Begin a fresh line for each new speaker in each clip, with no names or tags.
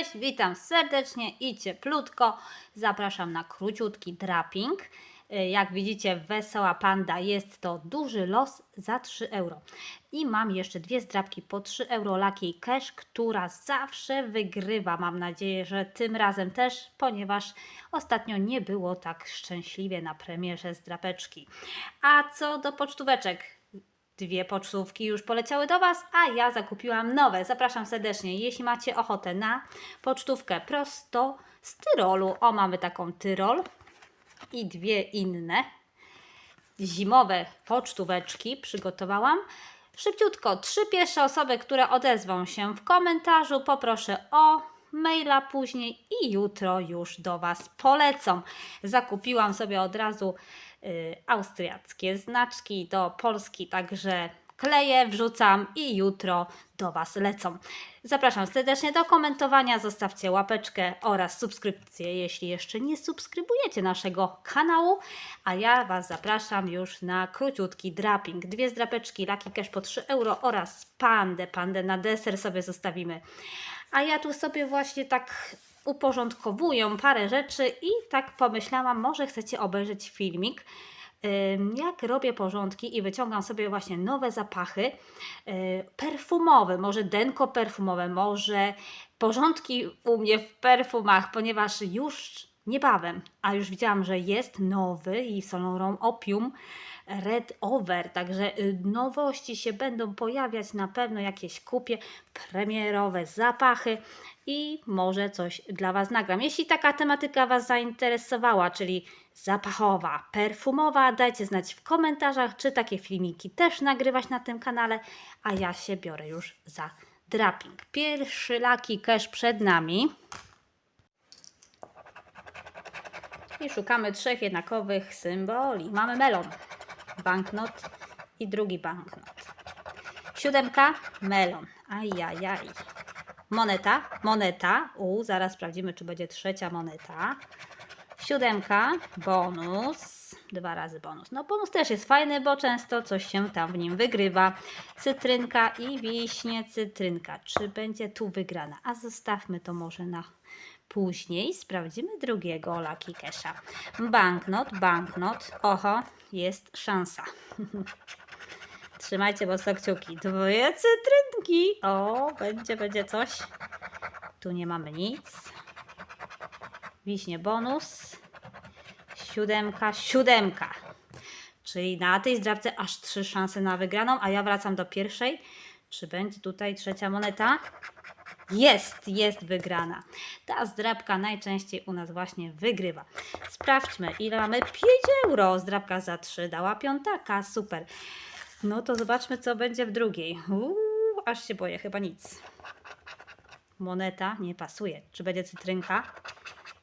Cześć, witam serdecznie i cieplutko. Zapraszam na króciutki draping. Y, Jak widzicie, Wesoła Panda jest to duży los za 3 euro. I mam jeszcze dwie zdrapki po 3 euro Lucky Cash, która zawsze wygrywa. Mam nadzieję, że tym razem też, ponieważ ostatnio nie było tak szczęśliwie na premierze zdrapeczki. A co do pocztóweczek, Dwie pocztówki już poleciały do Was, a ja zakupiłam nowe. Zapraszam serdecznie, jeśli macie ochotę na pocztówkę prosto z Tyrolu. O, mamy taką Tyrol i dwie inne zimowe pocztóweczki przygotowałam. Szybciutko, trzy pierwsze osoby, które odezwą się w komentarzu, poproszę o maila później i jutro już do Was polecą. Zakupiłam sobie od razu austriackie znaczki do Polski, także kleję, wrzucam i jutro do Was lecą. Zapraszam serdecznie do komentowania, zostawcie łapeczkę oraz subskrypcję, jeśli jeszcze nie subskrybujecie naszego kanału, a ja Was zapraszam już na króciutki draping. Dwie zdrapeczki Lucky Cash po 3 euro oraz pandę, pandę na deser sobie zostawimy. A ja tu sobie właśnie tak uporządkowuję parę rzeczy i tak pomyślałam, może chcecie obejrzeć filmik, jak robię porządki i wyciągam sobie właśnie nowe zapachy yy, perfumowe, może denko perfumowe, może porządki u mnie w perfumach, ponieważ już niebawem, a już widziałam, że jest nowy i Laurent Opium Red Over, także y, nowości się będą pojawiać, na pewno jakieś kupię, premierowe zapachy i może coś dla Was nagram. Jeśli taka tematyka Was zainteresowała, czyli zapachowa, perfumowa, dajcie znać w komentarzach, czy takie filmiki też nagrywać na tym kanale, a ja się biorę już za draping. Pierwszy Lucky Cash przed nami. I szukamy trzech jednakowych symboli. Mamy melon, banknot i drugi banknot. Siódemka, melon. Ajajaj. Moneta, moneta. U, zaraz sprawdzimy, czy będzie trzecia moneta. Siódemka, bonus. Dwa razy bonus. No bonus też jest fajny, bo często coś się tam w nim wygrywa. Cytrynka i wiśnie, cytrynka. Czy będzie tu wygrana? A zostawmy to może na później. Sprawdzimy drugiego Lucky Casha. Banknot, banknot. Oho, jest szansa. Trzymajcie mocno kciuki. Dwie cytrynki. O, będzie, będzie coś. Tu nie mamy nic. Wiśnie bonus. Siódemka, siódemka. Czyli na tej zdrabce aż trzy szanse na wygraną, a ja wracam do pierwszej. Czy będzie tutaj trzecia moneta? Jest, jest wygrana. Ta zdrabka najczęściej u nas właśnie wygrywa. Sprawdźmy, ile mamy. 5 euro. Zdrabka za 3 dała piątaka. Super. No to zobaczmy, co będzie w drugiej. Uuu, aż się boję, chyba nic. Moneta nie pasuje. Czy będzie cytrynka?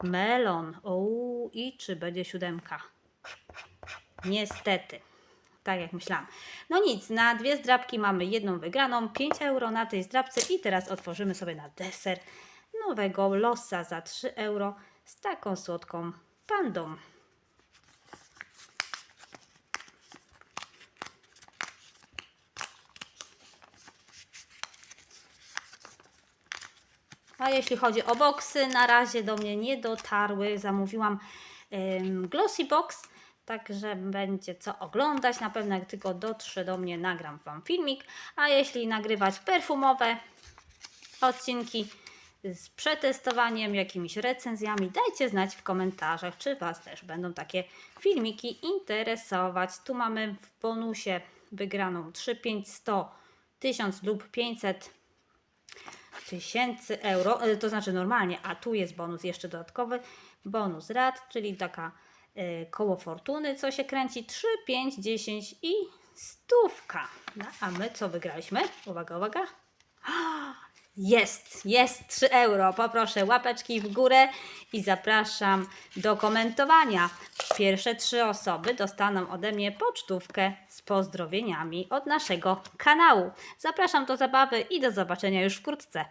Melon. Uuu, i czy będzie siódemka? Niestety. Tak jak myślałam. No nic, na dwie zdrabki mamy jedną wygraną, 5 euro na tej zdrabce i teraz otworzymy sobie na deser nowego losa za 3 euro z taką słodką pandą. A jeśli chodzi o boksy, na razie do mnie nie dotarły. Zamówiłam ym, Glossy Box, także będzie co oglądać. Na pewno jak tylko dotrze do mnie, nagram Wam filmik. A jeśli nagrywać perfumowe odcinki z przetestowaniem, jakimiś recenzjami, dajcie znać w komentarzach, czy Was też będą takie filmiki interesować. Tu mamy w bonusie wygraną 3, 5, 100, 1000 lub 500 tysięcy euro, e, to znaczy normalnie, a tu jest bonus jeszcze dodatkowy, bonus rad, czyli taka koło fortuny, co się kręci 3, 5, 10 i stówka. No, a my co wygraliśmy? Uwaga, uwaga. Jest, jest 3 euro. Poproszę łapeczki w górę i zapraszam do komentowania. Pierwsze trzy osoby dostaną ode mnie pocztówkę z pozdrowieniami od naszego kanału. Zapraszam do zabawy i do zobaczenia już wkrótce.